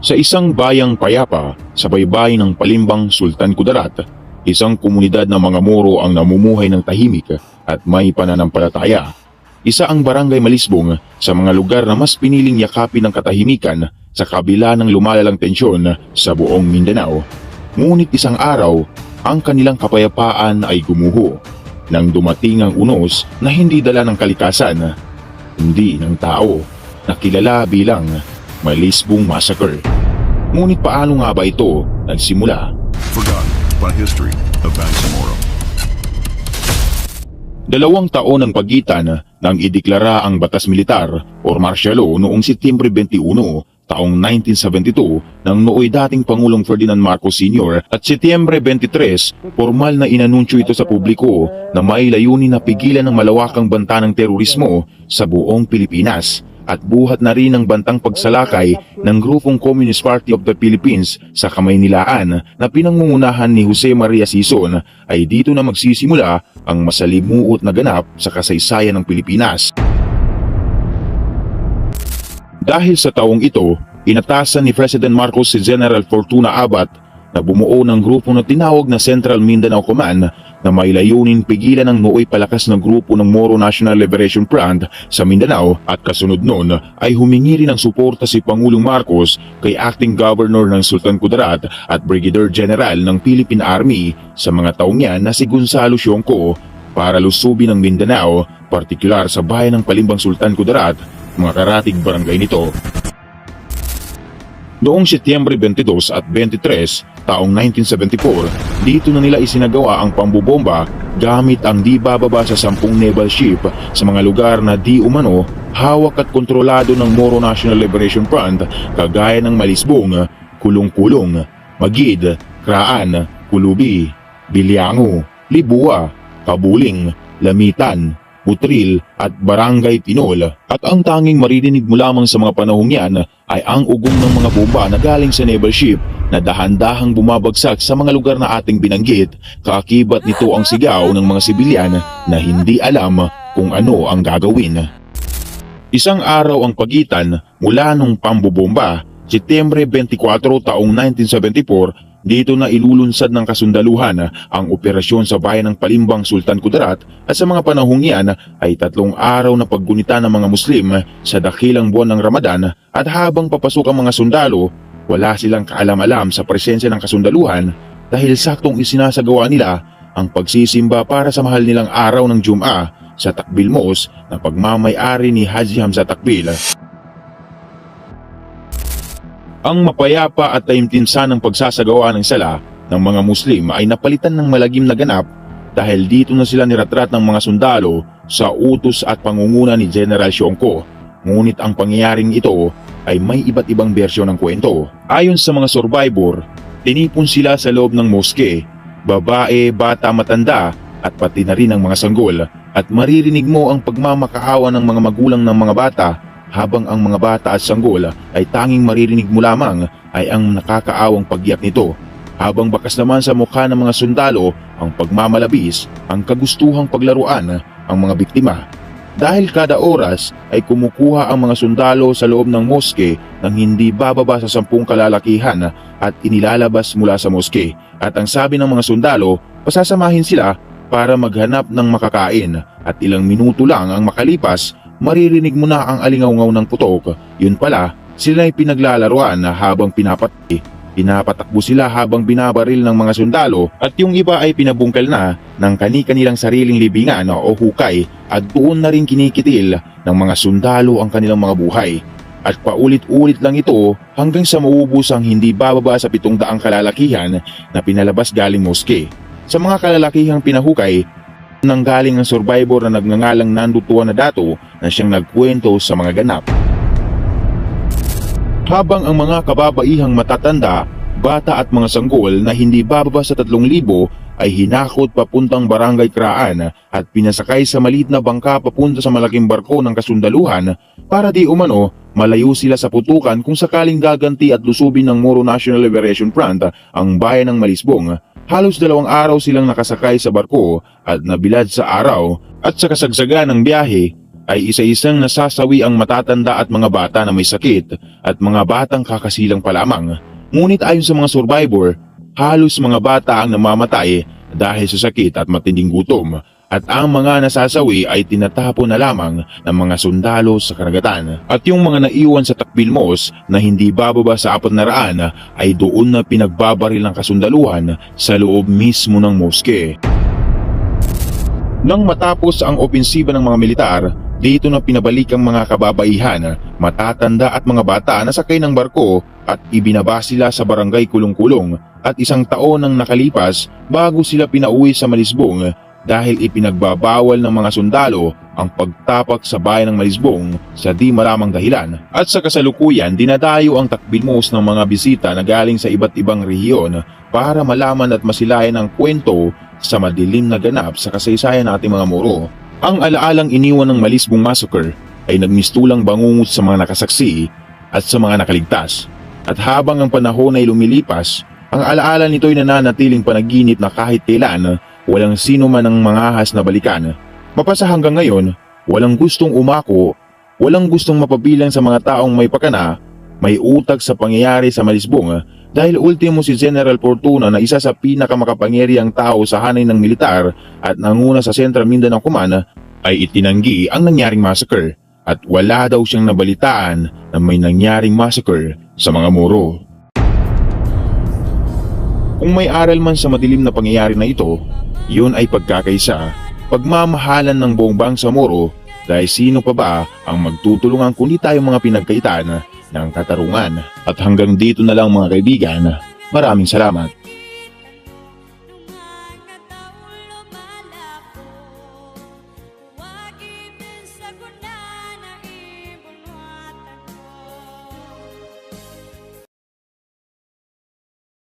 Sa isang bayang payapa sa baybay ng Palimbang Sultan Kudarat, isang komunidad ng mga Moro ang namumuhay ng tahimik at may pananampalataya. Isa ang barangay Malisbong sa mga lugar na mas piniling yakapin ng katahimikan sa kabila ng lumalalang tensyon sa buong Mindanao. Ngunit isang araw, ang kanilang kapayapaan ay gumuho nang dumating ang unos na hindi dala ng kalikasan, hindi ng tao, na kilala bilang Malisbong Massacre. Ngunit paano nga ba ito nagsimula? Forgotten by history of Bangsamoro. Dalawang taon ang pagitan nang ideklara ang batas militar o martial law noong Setyembre 21 taong 1972 ng nooy dating Pangulong Ferdinand Marcos Sr. at Setyembre 23, formal na inanunsyo ito sa publiko na may layunin na pigilan ng malawakang banta ng terorismo sa buong Pilipinas at buhat na rin ang bantang pagsalakay ng grupong Communist Party of the Philippines sa Kamaynilaan na pinangungunahan ni Jose Maria Sison ay dito na magsisimula ang masalimuot na ganap sa kasaysayan ng Pilipinas. Dahil sa taong ito, inatasan ni President Marcos si General Fortuna Abat na bumuo ng grupo na tinawag na Central Mindanao Command na may layunin pigilan ang nooy palakas ng grupo ng Moro National Liberation Front sa Mindanao at kasunod nun ay humingi rin ng suporta si Pangulong Marcos kay Acting Governor ng Sultan Kudarat at Brigadier General ng Philippine Army sa mga taong yan na si Gonzalo Sionco para lusubin ang Mindanao, partikular sa bayan ng Palimbang Sultan Kudarat, mga karatig barangay nito. Noong Setyembre 22 at 23 taong 1974, dito na nila isinagawa ang pambubomba gamit ang di bababa sa sampung naval ship sa mga lugar na di umano hawak at kontrolado ng Moro National Liberation Front kagaya ng Malisbong, Kulong-Kulong, Magid, Kraan, Kulubi, Bilyango, Libua, Kabuling, Lamitan, Butril at Barangay Pinol at ang tanging maririnig mo lamang sa mga panahong yan ay ang ugong ng mga bomba na galing sa naval ship na dahan-dahang bumabagsak sa mga lugar na ating binanggit kaakibat nito ang sigaw ng mga sibilyan na hindi alam kung ano ang gagawin. Isang araw ang pagitan mula nung pambobomba, Setyembre 24 taong 1974 dito na ilulunsad ng kasundaluhan ang operasyon sa bayan ng Palimbang Sultan Kudarat at sa mga panahong yan ay tatlong araw na paggunita ng mga Muslim sa dakilang buwan ng Ramadan at habang papasok ang mga sundalo, wala silang kaalam-alam sa presensya ng kasundaluhan dahil saktong isinasagawa nila ang pagsisimba para sa mahal nilang araw ng Jum'a sa Takbil Mos na pagmamay-ari ni Haji Hamza Takbil. Ang mapayapa at taimtinsa ng pagsasagawa ng sala ng mga Muslim ay napalitan ng malagim na ganap dahil dito na sila niratrat ng mga sundalo sa utos at pangunguna ni General Sionco. Ngunit ang pangyayaring ito ay may iba't ibang bersyon ng kwento. Ayon sa mga survivor, tinipon sila sa loob ng moske, babae, bata, matanda at pati na rin ang mga sanggol at maririnig mo ang pagmamakaawa ng mga magulang ng mga bata habang ang mga bata at sanggol ay tanging maririnig mo lamang ay ang nakakaawang pagyak nito. Habang bakas naman sa mukha ng mga sundalo ang pagmamalabis, ang kagustuhang paglaruan ang mga biktima. Dahil kada oras ay kumukuha ang mga sundalo sa loob ng moske nang hindi bababa sa sampung kalalakihan at inilalabas mula sa moske. At ang sabi ng mga sundalo, pasasamahin sila para maghanap ng makakain at ilang minuto lang ang makalipas maririnig mo na ang alingawngaw ng putok. Yun pala, sila ay pinaglalaruan na habang pinapatay. Pinapatakbo sila habang binabaril ng mga sundalo at yung iba ay pinabungkal na ng kani-kanilang sariling libingan o hukay at doon na rin kinikitil ng mga sundalo ang kanilang mga buhay. At paulit-ulit lang ito hanggang sa maubos ang hindi bababa sa pitong daang kalalakihan na pinalabas galing moske. Sa mga kalalakihang pinahukay, nang galing ang survivor na nagngangalang nandutuan na dato na siyang nagkwento sa mga ganap. Habang ang mga kababaihang matatanda, bata at mga sanggol na hindi bababa sa 3,000 ay hinakot papuntang barangay Kraan at pinasakay sa maliit na bangka papunta sa malaking barko ng kasundaluhan para di umano malayo sila sa putukan kung sakaling gaganti at lusubin ng Moro National Liberation Front ang bayan ng Malisbong. Halos dalawang araw silang nakasakay sa barko at nabilad sa araw at sa kasagsagan ng biyahe ay isa-isang nasasawi ang matatanda at mga bata na may sakit at mga batang kakasilang pa lamang. Ngunit ayon sa mga survivor, halos mga bata ang namamatay dahil sa sakit at matinding gutom at ang mga nasasawi ay tinatapon na lamang ng mga sundalo sa karagatan. At yung mga naiwan sa Takbilmos na hindi bababa sa apat na raan ay doon na pinagbabaril ng kasundaluhan sa loob mismo ng moske. Nang matapos ang opensiba ng mga militar, dito na pinabalik ang mga kababaihan, matatanda at mga bata na sakay ng barko at ibinaba sila sa barangay Kulong-Kulong at isang taon nang nakalipas bago sila pinauwi sa Malisbong dahil ipinagbabawal ng mga sundalo ang pagtapak sa bayan ng Malisbong sa di maramang dahilan. At sa kasalukuyan, dinadayo ang takbilmos ng mga bisita na galing sa iba't ibang rehiyon para malaman at masilayan ang kwento sa madilim na ganap sa kasaysayan ng ating mga Moro. Ang alaalang iniwan ng Malisbong Massacre ay nagmistulang bangungot sa mga nakasaksi at sa mga nakaligtas. At habang ang panahon ay lumilipas, ang alaala nito'y nananatiling panaginip na kahit kailan walang sino man ang mangahas na balikan. Mapasa hanggang ngayon, walang gustong umako, walang gustong mapabilang sa mga taong may pakana, may utag sa pangyayari sa Malisbong dahil ultimo si General Fortuna na isa sa pinakamakapangyariang tao sa hanay ng militar at nanguna sa Central Mindanao Command ay itinanggi ang nangyaring massacre at wala daw siyang nabalitaan na may nangyaring massacre sa mga Moro. Kung may aral man sa madilim na pangyayari na ito, yun ay pagkakaisa, pagmamahalan ng buong bangsa Moro dahil sino pa ba ang magtutulungan kundi tayo mga pinagkaitan ng katarungan. At hanggang dito na lang mga kaibigan, maraming salamat.